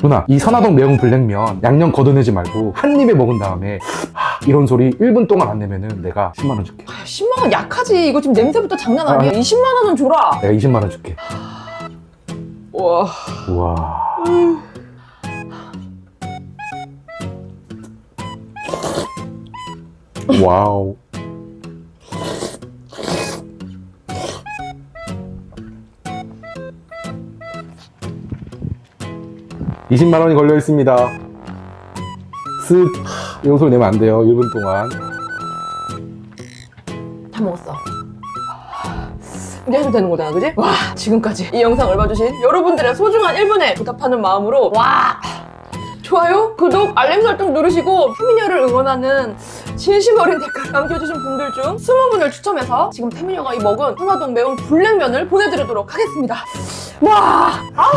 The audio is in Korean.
누나 이 선화동 매운 블랙면 양념 걷어내지 말고 한 입에 먹은 다음에 하, 이런 소리 1분 동안 안 내면은 내가 10만 원 줄게 아, 10만 원 약하지. 이거 지금 냄새부터 장난 아. 아니야. 20만 원은 줘라. 내가 20만 원 줄게 와. 우와 와우 (20만 원이 걸려 있습니다) 쓱 이런 소리 내면 안 돼요. (1분) 동안. 다 먹었어. 이제 해도 되는 거잖아, 그지? 와, 지금까지 이 영상을 봐주신 여러분들의 소중한 1분에 보답하는 마음으로 와, 좋아요, 구독, 알림 설정 누르시고 태민이를 응원하는 진심 어린 댓글 남겨주신 분들 중 20분을 추첨해서 지금 태민이가 이 먹은 하나동 매운 블랙면을 보내드리도록 하겠습니다. 와, 아,